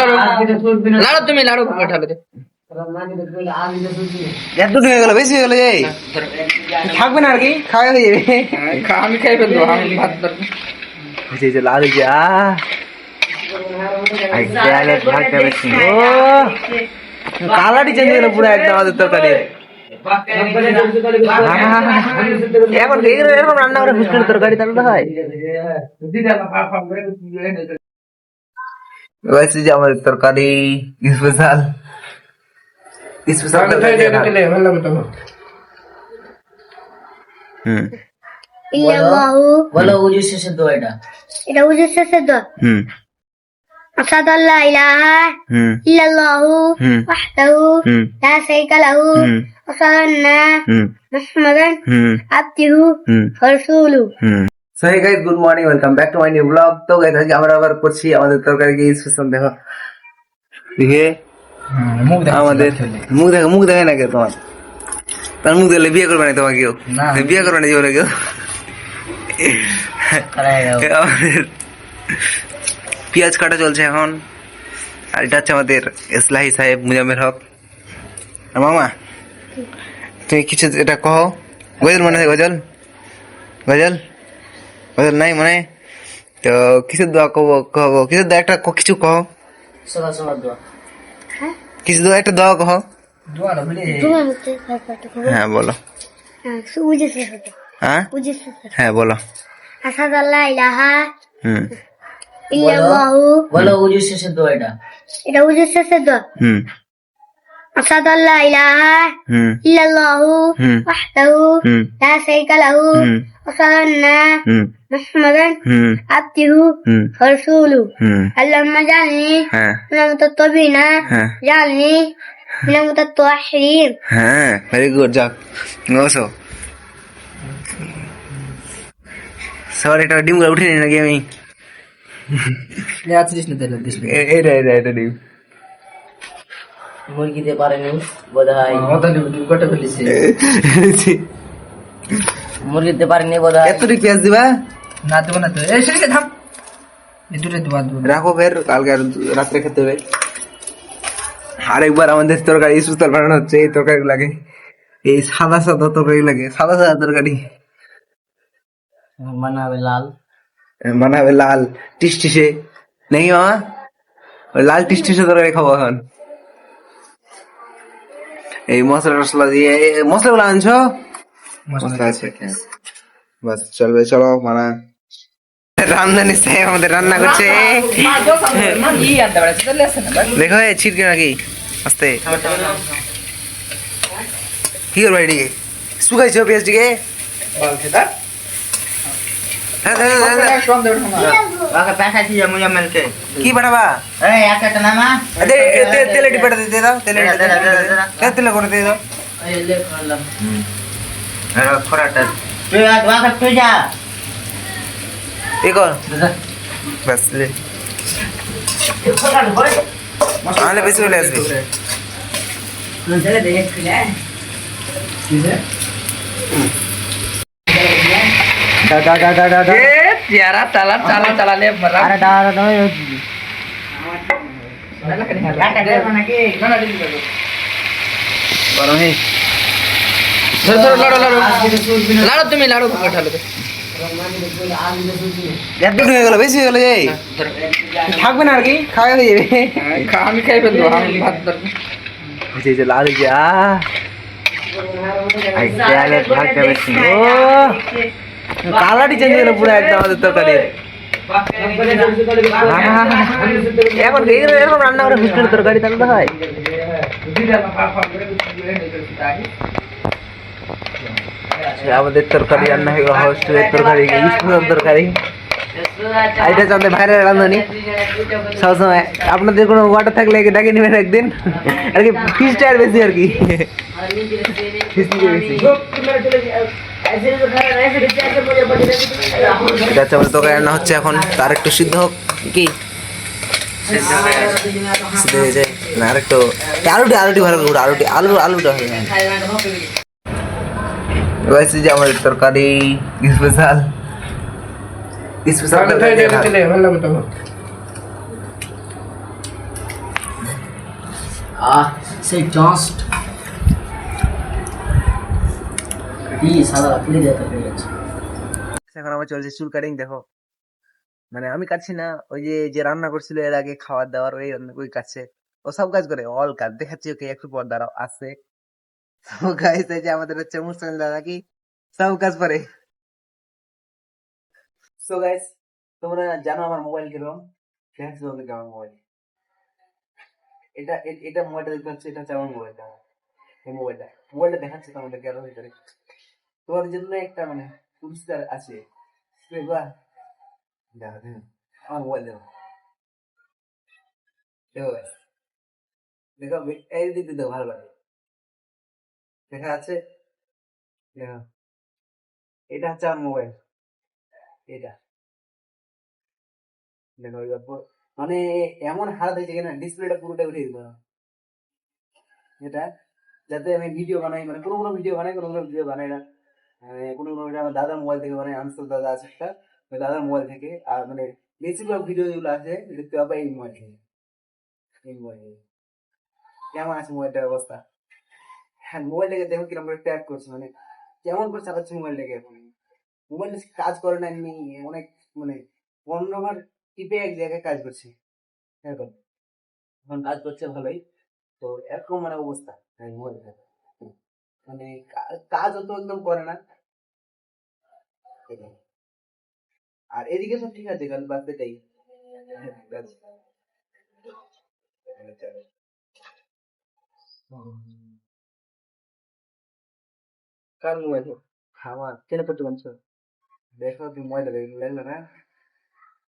লাড়ো লাড়ো তুমি লাড়ো ঠাবে এত হয়ে গেল বেশি হয়ে গেল এই থাকবে না আর কি খাওয়া হয়ে যাবে আমি খাই ফেলব আমি ভাত যে কালারই চেঞ্জ হয়ে গেল পুরো একদম আমাদের তরকারি এখন এরকম রান্না করে ফুচকার তরকারি তাহলে হয় আমাদের তরকারি স্পেশাল স্পেশাল হুম ইল্লাল্লাহু বলো উজু শেষে দো এটা এটা উজু শেষের দোয়া হুম হুম ওয়া আশহাদু আন্না so hey guys good morning welcome back to my new blog তো গাইস আজকে আমরা আবার করছি আমাদের তরকারি কি স্পেশাল দেখো। দেখে। আমাদের মুখ দেখো মুখ দেখে না কেউ তোমার? তার মুখ দেখলে বিয়ে করবে না তোমাকে কেউ? বিয়ে করবে না জীবনে কেউ? আমাদের পেঁয়াজ কাটা চলছে এখন। আর এটা হচ্ছে আমাদের ইসলাহি সাহেব মুজামের হক। আর মামা তুমি কিছু এটা কহো। গজল মনে হয় গজল? গজল? গজল নাই মনে? তো কিছু দোয়া কব কব? কিছু দোয়া? একটা কিছু কহ। সদা সদা দোয়া। কিছু দোয়া? একটা দোয়া কহ। দোয়া দোয়া খবর হ্যাঁ বলো। হ্যাঁ হ্যাঁ? শেষের হ্যাঁ বলো। আল্লা ইলাহা হুম। ইল্লাল্লাহু। বলো উজু শেষে দো এটা। এটা উজু শেষের দোয়া। হুম। আশহাদু আল্লা ইলাহা হুম। ইল্লাল্লাহু হুম। ওয়াহদাহু হুম। লা শারীকা লাহু হুম ওয়া আশহাদু আন্না হুম মুহাম্মাদান হুম আবদুহু হুম ওয়া রাসূলুহু হুম اللهم اجعلني হ্যাঁ من المتطببين হ্যাঁ اجعلني من المتطهرين হ্যাঁ ভেরি গুড যাক বসো সবার এটা ডিম করে উঠিনি নাকি আমি আছিস না তাহলে দিস এ- এটা এটা এটা ডিম মুরগি দিতে পারেনি বোধ হয় কটা ফেলেছে মুরগি দিতে পারেনি বোধ হয় এতটি পেঁয়াজ দিবা? না দেবো না তো। এই সেদিকে থাম। এই দুটো দেবো রাখো ফের কালকে রাত্রে খেতে হবে। আরেকবার আমাদের তরকারি সুস্তাল বানানো হচ্ছে এই তরকারি লাগে। এই সাদা সাদা তরকারি লাগে সাদা সাদা তরকারি। বানাবে লাল। বানাবে লাল টিসটিসে। নেই মামা? ওই লাল টিসটিসে তরকারি খাব এখন। এই মশলা টসলা দিয়ে মশলাগুলো আনছো? মশলা বাস চলবে চলো মানা রান্নানি সাহেব আমাদের রান্না করছে। দেখো ছিটকে নাকি আস্তে। কি করব এদিকে? শুকাইছো পেঁয়াজটিকে? হ্যাঁ, হ্যাঁ, হ্যাঁ। কি পাঠাবা? দে তেলে টিপাটা দিয়ে দাও তেলে দে, দে, দে, দে, দে, দে। তেলে করে দিয়ে দাও এই লে করলাম খরাটা তুই আর ওয়াকা তুই যা এ কর বাস লে তাহলে বেশি চলে আসবে যারা চালা চালা চালালে আরে দাঁড়া দাঁড়া গরম হে ধরো ধরো লাড়ো লাড়ো। লাড়ো তুমি লাড়ো। ঠাবে এত হয়ে গেল বেশি হয়ে গেল এই থাকবে না আর কি খাওয়া হয়ে যাবে আমি খাই ফেলব আমি ভাত যে লাল বেশি ও! কালারই চেঞ্জ হয়ে গেল পুরো একদম আমাদের তরকারি। এখন এরকম রান্না করে ফুচকার তরকারি তাহলে হয়। সে আমাদের তরকারি রান্না হয়ে গেল হোস্টেলের তরকারি স্কুলের তরকারি। এটা চাঁদে বাইরে রাঁধুনি। সবসময় আপনাদের কোনো ওয়াটার থাকলে ডাকে নেবেন একদিন। আর কি ফিসটা আর বেশি আর কি। হচ্ছে আমাদের তরকারি রান্না হচ্ছে এখন। তার একটু সিদ্ধ হোক। কি? সিদ্ধ হয়ে যায়। না আর একটু আলুটি আলুটি ভালো আলুটি আলু আলুটা হবে রয়েছে যে আমাদের তরকারি স্পেশাল স্পেশাল আহ সেই পুড়ে যেতে হয়ে গেছে এখন আমার চলছে চুল কাটিং দেখো। মানে আমি কাটছি না ওই যে যে রান্না করছিল এর আগে খাবার দাবার ওই ওই কাটছে ও সব কাজ করে অল কাজ। দেখাচ্ছি ওকে একটু পর দাঁড়াও আসছে যে আমাদের হচ্ছে মুসলিম দাদা কি? সব কাজ পারে সো গাইস তোমরা জানো আমার মোবাইল কীরকম? দেখাচ্ছি তোমাদেরকে আমার মোবাইল এটা এটা মোবাইলটা দেখতে পাচ্ছি, এটা হচ্ছে মোবাইলটা এই মোবাইলটা মোবাইলটা দেখাচ্ছি তোমাদেরকে আরও ভিতরে। তোমাদের জন্য একটা মানে পুরস্কার আছে? দেখো দেখো আমার মোবাইল দেখো দেখো। দেখো, এই দিয়ে দেখো ভালো করে দেখা আছে? এটা হচ্ছে আমার মোবাইল এটা। দেখো মানে এমন হারাত হয়েছে কিনা? ডিসপ্লেটা পুরোটা উঠে দিতে এটা? যাতে আমি ভিডিও বানাই মানে কোনো কোনো ভিডিও বানাই, কোনো কোনো ভিডিও বানাই না। মানে কোনো কোনো আমার দাদার মোবাইল থেকে বানাই আনসার দাদা আছে একটা। ওই দাদার মোবাইল থেকে। আর মানে বেশিরভাগ ভিডিও যেগুলো আছে, দেখতে পাবো এই মোবাইল থেকে। এই মোবাইল কেমন আছে মোবাইলটার অবস্থা? হ্যাঁ মোবাইলটাকে দেখো কীরকম করে ট্যাগ করছে মানে কেমন করে চালাচ্ছে মোবাইলটাকে এখন। মোবাইল কাজ করে না এমনি অনেক মানে পনেরোবার টিপে এক জায়গায় কাজ করছে। এরকম। এখন কাজ করছে ভালোই। তো এরকম মানে অবস্থা, এই মোবাইলটা মানে কাজ কাজও তো একদম করে না। আর এদিকে সব ঠিক আছে কাল বার্থডেটাই কার মোবাইল আমার কেন করতে পারছ দেখো তুমি মোবাইলটা দেখলে না